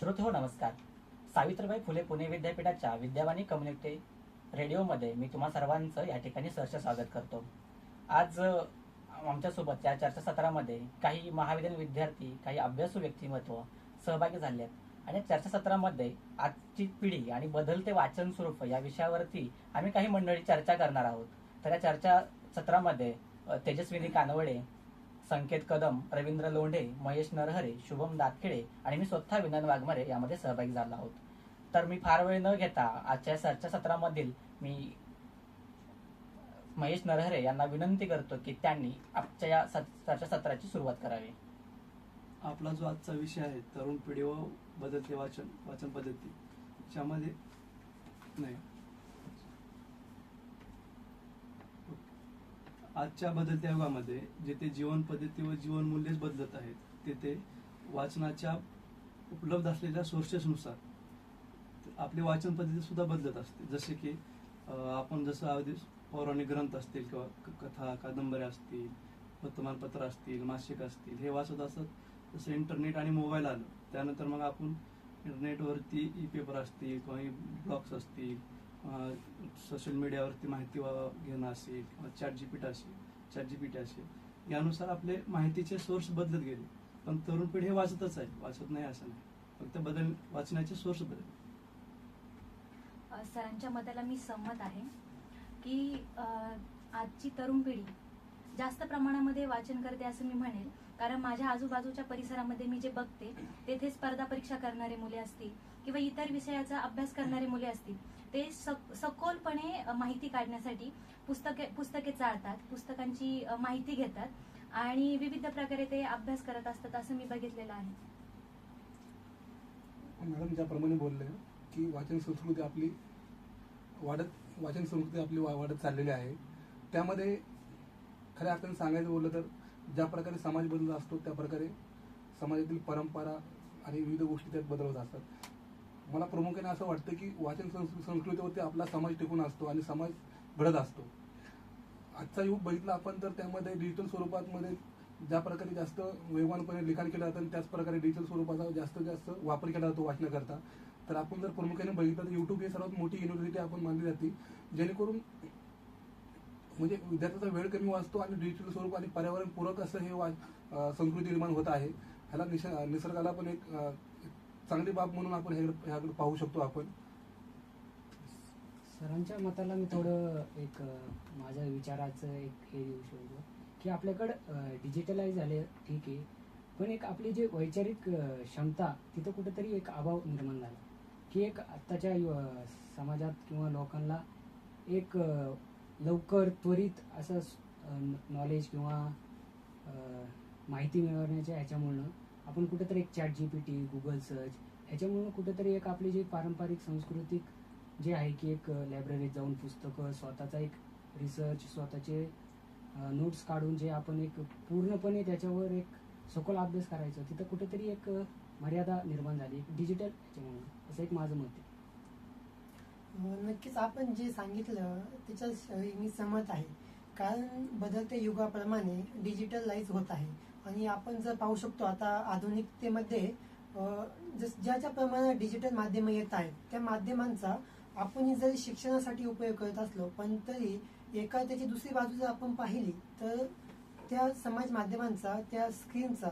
श्रोते हो नमस्कार. सावित्रीबाई फुले पुणे विद्यापीठाच्या विद्यावाणी कम्युनिटी रेडिओमध्ये मी तुम्हा सर्वांचं या ठिकाणी सहर्ष स्वागत करतो. आज आमच्यासोबत या चर्चासत्रामध्ये काही महाविद्यालयीन विद्यार्थी काही अभ्यासू व्यक्तिमत्व सहभागी झाले आहेत. आणि चर्चासत्रामध्ये आजची पिढी आणि बदलते वाचन स्वरूप या विषयावरती आम्ही काही मंडळी चर्चा करणार आहोत. तर या चर्चा सत्रामध्ये तेजस्विनी कानवडे संकेत कदम रवींद्र लोंढे महेश नरहरे शुभम दातखेडे आणि मी स्वतः विनन वाघमारे यामध्ये सहभागी झालो आहोत. तर मी फार वेळ न घेता आजच्या चर्चासत्रामधील मी महेश नरहरे यांना विनंती करतो की त्यांनी आजच्या या सत- चर्चासत्राची सुरुवात करावी. आपला जो आजचा विषय आहे तरुण पिढी व बदलते वाचन वाचन पद्धती त्यामध्ये नाही आजच्या बदलत्या युगामध्ये जिथे जीवन पद्धती व जीवन मूल्यच बदलत आहेत तेथे वाचनाच्या उपलब्ध असलेल्या सोर्सेसनुसार आपली वाचन पद्धती सुद्धा बदलत असते. जसे की आपण जसं अगदी पौराणिक ग्रंथ असतील किंवा क- कथा कादंबऱ्या असतील वर्तमानपत्र असतील मासिक असतील हे वाचत असत जसं इंटरनेट आणि मोबाईल आलं त्यानंतर मग आपण इंटरनेटवरती ई पेपर असतील किंवा ब्लॉग्स असतील सोशल मीडियावरती माहिती घेणं असेल किंवा चॅट जीपीटी असेल चॅट जीपीटी असेल यानुसार आपले माहितीचे सोर्स बदलत गेले. पण तरुण पिढी हे वाचतच आहे. वाचत नाही असं नाही. फक्त बदल वाचण्याचे सोर्स बदल सरांच्या मताला मी सहमत आहे की आजची तरुण पिढी जास्त प्रमाणामध्ये वाचन करते असं मी म्हणेल. कारण माझ्या आजूबाजूच्या परिसरामध्ये मी जे बघते तेथे स्पर्धा परीक्षा करणारे मुले असतील किंवा इतर विषयाचा अभ्यास करणारे मुले असतील ते सखोलपणे माहिती काढण्यासाठी पुस्तके पुस्तके चाळतात पुस्तकांची माहिती घेतात आणि विविध प्रकारे ते अभ्यास करत असतात असं मी बघितलेलं आहे. मॅडम ज्याप्रमाणे बोलले की वाचन संस्कृती आपली वाढत वाचन संस्कृती आपली वा- वाढत चाललेली आहे त्यामध्ये खऱ्या अर्थाने सांगायचं बोललं तर ज्या प्रकारे समाज बदलत असतो त्या प्रकारे समाजातील परंपरा आणि विविध गोष्टी त्यात बदलत असतात. मला प्रामुख्याने असं वाटतं की वाचन संस्कृतीवरती आपला समाज टिकून असतो आणि समाज घडत असतो. आजचा युग बघितला आपण तर त्यामध्ये डिजिटल स्वरूपामध्ये ज्या प्रकारे जास्त वेगवानपणे लिखाण केलं जातं आणि त्याच प्रकारे डिजिटल स्वरूपाचा जास्तीत जास्त वापर केला जातो वाचण्याकरता तर आपण जर प्रामुख्याने बघितलं तर युट्यूब ही सर्वात मोठी युनिव्हर्सिटी आपण मानली जाते. जेणेकरून म्हणजे विद्यार्थ्याचा वेळ कमी वाचतो आणि डिजिटल स्वरूप आणि पर्यावरण पूरक असं हे वा संस्कृती निर्माण होत आहे. ह्याला निसर्गाला पण एक चांगली बाब म्हणून आपण ह्याकडे पाहू शकतो आपण. सरांच्या मताला मी थोडं एक माझ्या विचाराचं एक हे देऊ शकतो की आपल्याकडं डिजिटलाइज झाले ठीक आहे. पण एक आपली जे वैचारिक क्षमता तिथं कुठेतरी एक अभाव निर्माण झाला. की एक आत्ताच्या यु- समाजात किंवा लोकांना एक लवकर त्वरित असं नॉलेज किंवा माहिती मिळवण्याच्या ह्याच्यामुळं आपण कुठेतरी एक chat G P T Google search ह्याच्यामुळं कुठेतरी एक आपली जी पारंपरिक सांस्कृतिक जे आहे की एक लायब्ररीत जाऊन पुस्तकं स्वतःचा एक रिसर्च स्वतःचे नोट्स काढून जे आपण एक पूर्णपणे त्याच्यावर एक सखोल अभ्यास करायचो तिथं कुठेतरी एक मर्यादा निर्माण झाली एक डिजिटल ह्याच्यामुळे. असं एक माझं मत आहे. नक्कीच आपण जे सांगितलं त्याच्या मी सहमत आहे. कारण बदलत्या युगाप्रमाणे डिजिटलाइज होत आहे. आणि आपण जर पाहू शकतो आता आधुनिकतेमध्ये जस ज्या ज्या प्रमाणात डिजिटल माध्यम येत आहेत त्या माध्यमांचा आपण जरी शिक्षणासाठी उपयोग करत असलो पण तरी एका त्याची दुसरी बाजू जर आपण पाहिली तर त्या समाज माध्यमांचा त्या स्क्रीनचा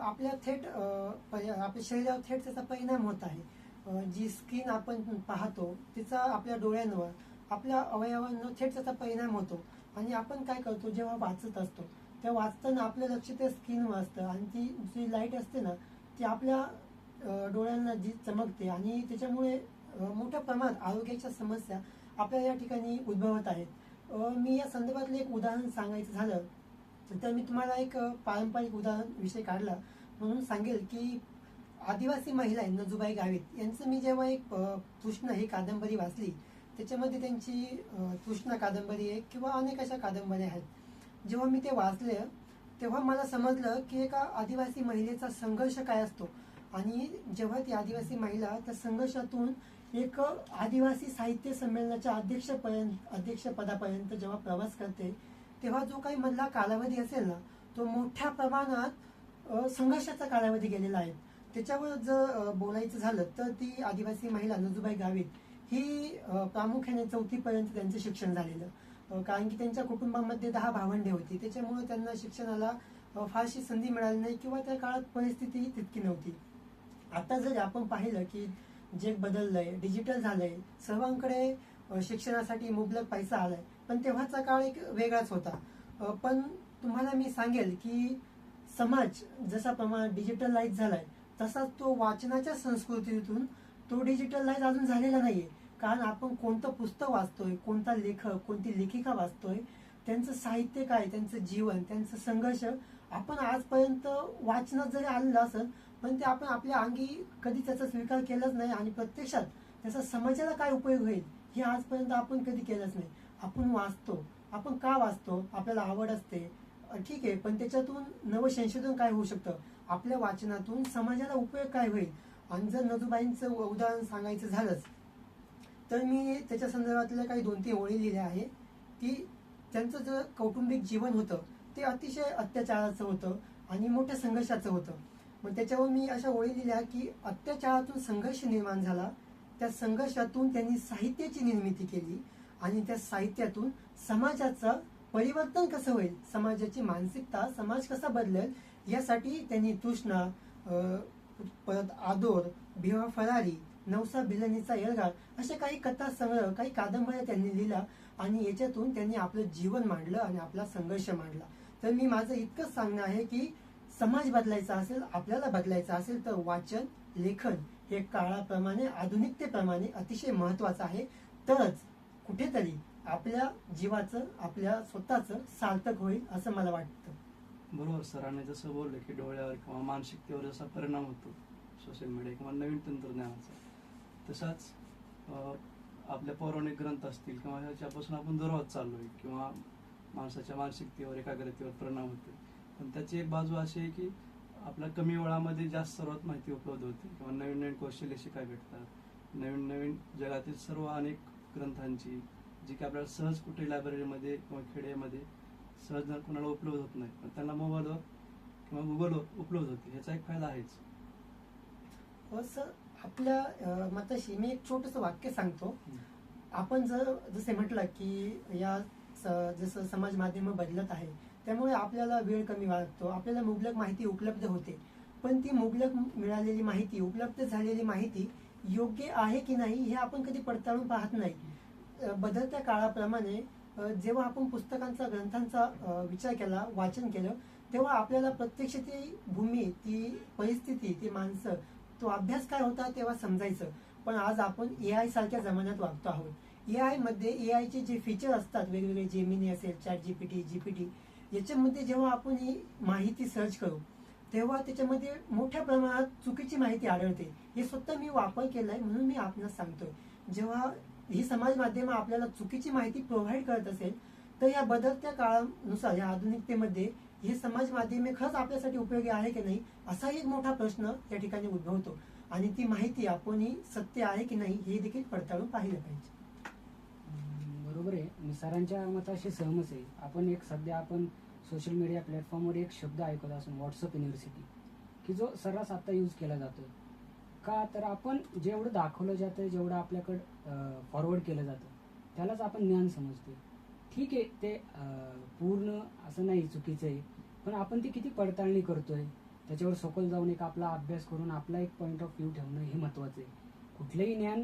आपल्या थेट आपल्या शरीरावर थेट त्याचा परिणाम होत आहे. जी स्किन आपण पाहतो तिचा आपल्या डोळ्यांवर आपल्या अवयवांवर थेट त्याचा परिणाम होतो. आणि आपण काय करतो जेव्हा वाचत असतो तेव्हा वाचताना आपलं लक्ष त्या स्किन वाचतं. आणि ती जी लाइट असते ना ती आपल्या डोळ्यांना जी चमकते आणि त्याच्यामुळे मोठ्या प्रमाणात आरोग्याच्या समस्या आपल्या या ठिकाणी उद्भवत आहेत. मी या संदर्भातलं एक उदाहरण सांगायचं झालं तर मी तुम्हाला एक पारंपरिक उदाहरण विषय काढला. म्हणून सांगेल की आदिवासी महिला आहे नजुबाई गावित. यांचं मी जेव्हा एक अ, तृष्णा ही कादंबरी वाचली त्याच्यामध्ये त्यांची कृष्ण तृष्णा कादंबरी आहे किंवा अनेक अशा कादंबऱ्या आहेत. जेव्हा मी ते वाचले तेव्हा मला समजलं की एका आदिवासी महिलेचा संघर्ष काय असतो. आणि जेव्हा ती आदिवासी महिला त्या संघर्षातून एक आदिवासी साहित्य संमेलनाच्या अध्यक्षपर्यंत अध्यक्षपदापर्यंत जेव्हा प्रवास करते तेव्हा जो काही मधला कालावधी असेल ना तो मोठ्या प्रमाणात संघर्षाचा कालावधी गेलेला आहे. त्याच्यावर जर बोलायचं झालं तर ती आदिवासी महिला नजुबाई गावित ही प्रामुख्याने चौथीपर्यंत त्यांचं शिक्षण झालेलं. कारण की त्यांच्या कुटुंबामध्ये दहा भावंडे होती. त्याच्यामुळे त्यांना शिक्षणाला फारशी संधी मिळाली नाही किंवा त्या काळात परिस्थितीही तितकी नव्हती. आता जर आपण पाहिलं की जग बदललंय डिजिटल झालंय सर्वांकडे शिक्षणासाठी मुबलक पैसा आलाय पण तेव्हाचा काळ एक वेगळाच होता. पण तुम्हाला मी सांगेल की समाज जसा प्रमाण डिजिटलाइज झालाय तसाच तो वाचनाच्या संस्कृतीतून तो डिजिटलाइज अजून झालेला नाहीये. कारण आपण कोणतं पुस्तक वाचतोय कोणता लेखक कोणती लेखिका वाचतोय त्यांचं साहित्य काय त्यांचं जीवन त्यांचं संघर्ष आपण आजपर्यंत वाचनात जरी आलेलं असेल पण ते आपण आपल्या अंगी कधी त्याचा स्वीकार केलाच नाही आणि प्रत्यक्षात त्याचा समाजाला काय उपयोग होईल हे आजपर्यंत आपण कधी केलंच नाही. आपण वाचतो. आपण का वाचतो? आपल्याला आवड असते. ठीक आहे पण त्याच्यातून नवसंशोधन काय होऊ शकतं? आपल्या वाचनातून समाजाला उपयोग काय होईल? आणि जर नजूबाईंचं उदाहरण सांगायचं झालंच तर मी त्याच्या संदर्भातल्या काही दोन तीन ओळी लिहिल्या आहे की त्यांचं जे कौटुंबिक जीवन होतं ते अतिशय अत्याचाराचं होतं आणि मोठ्या संघर्षाचं होतं. मग त्याच्यावर मी अशा ओळी लिहिल्या की अत्याचारातून संघर्ष निर्माण झाला. त्या संघर्षातून त्यांनी साहित्याची निर्मिती केली आणि त्या साहित्यातून समाजाचं परिवर्तन कसं होईल समाजाची मानसिकता समाज कसा बदलेल यासाठी त्यांनी तृष्णा परत आदोर भिवा फरारी नवसा भिलनीचा एल्गार अशा काही कथा संग्रह काही कादंबऱ्या त्यांनी लिहिल्या आणि याच्यातून त्यांनी आपलं जीवन मांडलं आणि आपला संघर्ष मांडला. तर मी माझं इतकंच सांगणं आहे की समाज बदलायचा असेल आपल्याला बदलायचा असेल तर वाचन लेखन हे काळाप्रमाणे आधुनिकतेप्रमाणे अतिशय महत्वाचं आहे. तरच कुठेतरी आपल्या जीवाचं आपल्या स्वतःचं सार्थक होईल असं मला वाटतं. बरोबर सरांनी जसं बोललं की डोळ्यावर किंवा मानसिकतेवर जसा परिणाम होतो सोशल मीडिया किंवा नवीन तंत्रज्ञानाचा. तसाच आपल्या पौराणिक ग्रंथ असतील किंवा ह्याच्यापासून आपण दुरावत चाललोय किंवा माणसाच्या मानसिकतेवर एकाग्रतेवर परिणाम होतो पण त्याची एक बाजू अशी आहे की आपल्या कमी वेळामध्ये जास्त सर्वात माहिती उपलब्ध होते किंवा नवीन नवीन कौशल्य शिकाय भेटतात. नवीन नवीन जगातील सर्व अनेक ग्रंथांची जी की आपल्याला सहज कुठे लायब्ररीमध्ये किंवा खेड्यामध्ये सहज कोणाला उपलब्ध होत नाही पण त्यांना मोबाईलवर किंवा गुगलवर उपलब्ध होते. ह्याचा एक फायदा आहेच. हो सर आपल्या मताशी मी एक छोटस वाक्य सांगतो. आपण जर जसे म्हटलं की या स- जसं समाज माध्यम बदलत आहे त्यामुळे आपल्याला वेळ कमी वाटतो आपल्याला मुबलक माहिती उपलब्ध होते. पण ती मुबलक मिळालेली माहिती उपलब्ध झालेली माहिती योग्य आहे की नाही हे आपण कधी पडताळून पाहत नाही. बदलत्या काळाप्रमाणे जेव्हा आपण पुस्तकांचा ग्रंथांचा विचार केला वाचन केलं तेव्हा आपल्याला प्रत्यक्ष ती भूमी ती परिस्थिती ती माणसं तो अभ्यास काय होता तेव्हा समजायचं. पण आज आपण ए आय सारख्या जमान्यात वागतो आहोत. ए आयमध्ये ए आयचे जे फीचर असतात वेगवेगळे जेमिनी असेल चॅट जीपीटी जीपीटी याच्यामध्ये जेव्हा आपण ही माहिती सर्च करू तेव्हा त्याच्यामध्ये मोठ्या प्रमाणात चुकीची माहिती आढळते. हे स्वतः मी वापर केलाय म्हणून मी आपणास सांगतोय. जेव्हा ही समाज माध्यम आपल्याला चुकीची माहिती प्रोव्हाइड करत असेल तर या बदलत्या काळानुसार या आधुनिकतेमध्ये हे समाज माध्यमे खरंच आपल्यासाठी उपयोगी आहे की नाही असा एक मोठा प्रश्न या ठिकाणी उद्भवतो. आणि ती माहिती आपण ही सत्य आहे की नाही हे देखील पडताळून पाहिलं पाहिजे. बरोबर आहे. मी सरांच्या मताशी सहमत आहे. आपण एक सध्या आपण सोशल मीडिया प्लॅटफॉर्मवर एक शब्द ऐकत असून व्हॉट्सअप युनिव्हर्सिटी की जो सर्रास आता यूज केला जातो का तर आपण जेवढं दाखवलं जातं जेवढं आपल्याकडं फॉरवर्ड केलं जातं त्यालाच आपण ज्ञान समजतो ठीक आहे ते पूर्ण असं नाही चुकीचं आहे. पण आपण ती किती पडताळणी करतोय त्याच्यावर सखोल जाऊन एक आपला अभ्यास करून आपला एक पॉईंट ऑफ व्ह्यू ठेवणं हे महत्वाचं आहे. कुठलंही ज्ञान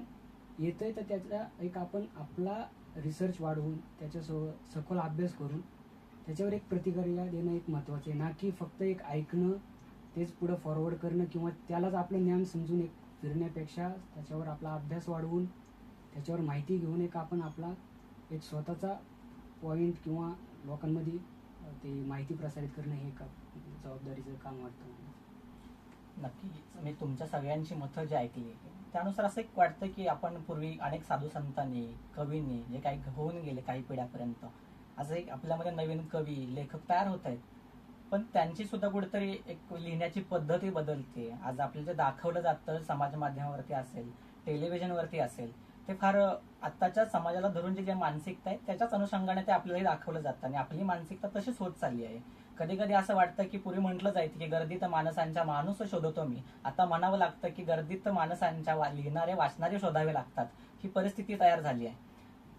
येतंय तर त्याचा एक आपण आपला रिसर्च वाढवून त्याच्यासोबत सखोल अभ्यास करून त्याच्यावर एक प्रतिक्रिया देणं एक महत्वाचं आहे. ना की फक्त एक ऐकणं तेच पुढं फॉरवर्ड करणं किंवा त्यालाच आपलं ज्ञान समजून एक फिरण्यापेक्षा त्याच्यावर आपला अभ्यास वाढवून त्याच्यावर माहिती घेऊन एक आपण आपला एक स्वतःचा पॉईंट किंवा लोकांमध्ये ते माहिती प्रसारित करणं हे का जबाबदारीचं काम वाटतं नक्कीच मी तुमच्या सगळ्यांची मतं जे ऐकली त्यानुसार असं एक वाटतं की आपण पूर्वी अनेक साधू संतांनी कवींनी जे काही होऊन गेले काही पिढ्यापर्यंत असं एक आपल्यामध्ये नवीन कवी लेखक तयार होत आहेत. पण त्यांची सुद्धा कुठेतरी एक लिहिण्याची पद्धती बदलते. आज आपल्याला जे दाखवलं जातं समाज माध्यमावरती असेल टेलिव्हिजनवरती असेल ते फार आत्ताच्या समाजाला धरून जे जे मानसिकता आहे त्याच्याच अनुषंगाने ते आपल्यालाही दाखवलं जातं. आणि आपली मानसिकता तशीच होत चालली आहे. कधी कधी असं वाटतं की पूर्वी म्हटलं जायचं की गर्दीत माणसांच्या माणूस शोधतो मी. आता म्हणावं लागतं की गर्दीत माणसांच्या वा- लिहिणारे वाचणारे शोधावे लागतात. ही परिस्थिती तयार झाली आहे.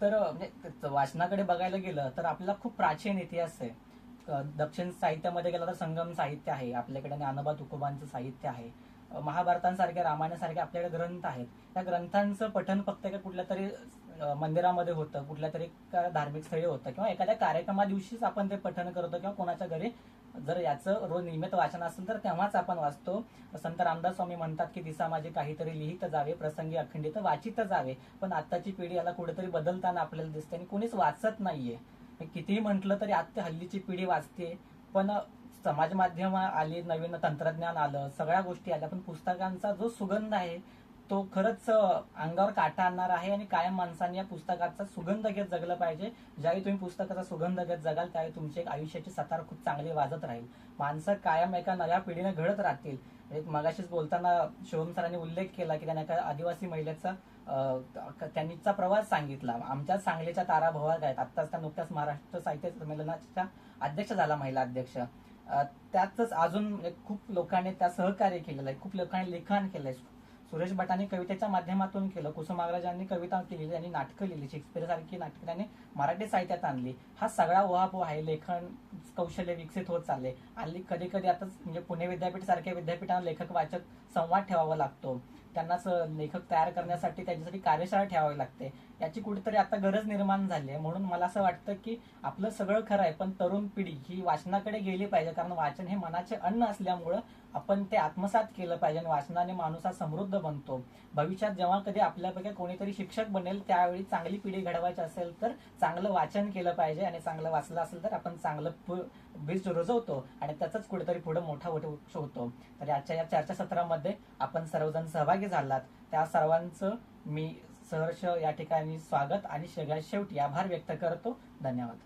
तर म्हणजे वाचनाकडे बघायला गेलं तर आपला खूप प्राचीन इतिहास आहे. दक्षिण साहित्यामध्ये गेलं तर संगम साहित्य आहे आपल्याकडे ज्ञानोबा तुकोबांचं साहित्य आहे. महाभारतांसारख्या रामायणासारख्या आपल्याकडे ग्रंथ आहेत. त्या ग्रंथांचं पठन फक्त एका कुठल्या तरी मंदिरामध्ये होतं कुठल्या तरी धार्मिक स्थळी होतं किंवा एखाद्या कार्यक्रमा दिवशीच आपण ते पठन करतो किंवा कोणाच्या घरी जर याचं रोज नियमित वाचन असेल तर तेव्हाच आपण वाचतो. संत रामदास स्वामी म्हणतात की दिसा माझे काहीतरी लिहित जावे प्रसंगी अखंडित वाचित जावे. पण आत्ताची पिढी याला कुठेतरी बदलताना आपल्याला दिसते आणि कोणीच वाचत नाहीये. कितीही म्हटलं तरी आत्ता हल्लीची पिढी वाचते पण समाज माध्यम आली नवीन तंत्रज्ञान आलं सगळ्या गोष्टी आल्या पण पुस्तकांचा जो सुगंध आहे तो खरंच अंगावर काटा आणणार आहे आणि कायम माणसांनी या पुस्तकाचा सुगंध घेत जगलं पाहिजे. ज्यावेळी तुम्ही पुस्तकाचा सुगंध घेत जगाल त्यावेळी तुमची एक आयुष्याची सतार खूप चांगली वाजत राहील. माणसं कायम एका नव्या पिढीने घडत राहतील. एक मगाशीच बोलताना शिवम सरांनी उल्लेख केला की त्यांना एका आदिवासी महिलेचा अं, त्यांनीचा प्रवास सांगितला. आमच्या सांगलीच्या तारा भवात आहेत. आत्ताच त्या नुकत्याच महाराष्ट्र साहित्य संमेलनाच्या अध्यक्ष झाला महिला अध्यक्ष. त्यातच अजून खूप लोकांनी त्या सहकार्य केलेलं आहे. खूप लोकांनी लिखाण केलंय. सुरेश भटांनी कवितेच्या माध्यमातून केलं. कुसुमाग्रजांनी कविता केलेली त्यांनी नाटकं लिहिली. शेक्सपियर सारखी नाटकं त्यांनी मराठी साहित्यात आणली. हा सगळा ओहापोह आहे. लेखन कौशल्य विकसित होत चालले. आणि कधी कधी आता म्हणजे पुणे विद्यापीठ सारख्या विद्यापीठांना लेखक वाचक संवाद ठेवावा लागतो. त्यांनाच लेखक तयार करण्यासाठी त्यांच्यासाठी कार्यशाळा ठेवावी लागते. याची कुठेतरी आता गरज निर्माण झाली आहे. म्हणून मला असं वाटतं की आपलं सगळं खरं आहे पण तरुण पिढी ही वाचनाकडे गेली पाहिजे. कारण वाचन हे मनाचे अन्न असल्यामुळं आपण ते आत्मसात केलं पाहिजे आणि वाचनाने माणूस हा समृद्ध बनतो. भविष्यात जेव्हा कधी आपल्यापैकी कोणीतरी शिक्षक बनेल त्यावेळी चांगली पिढी घडवायची असेल तर चांगलं वाचन केलं पाहिजे आणि चांगलं वाचलं असेल तर आपण चांगलं बीज रुजवतो आणि त्याचाच कुठेतरी पुढे मोठा वृक्ष होतो. तर आजच्या या चर्चासत्रामध्ये आपण सर्वजण सहभागी झालात. त्या सर्वांचं मी सहर्ष या ठिकाणी स्वागत आणि सगळ्यात शेवटी आभार व्यक्त करतो. धन्यवाद.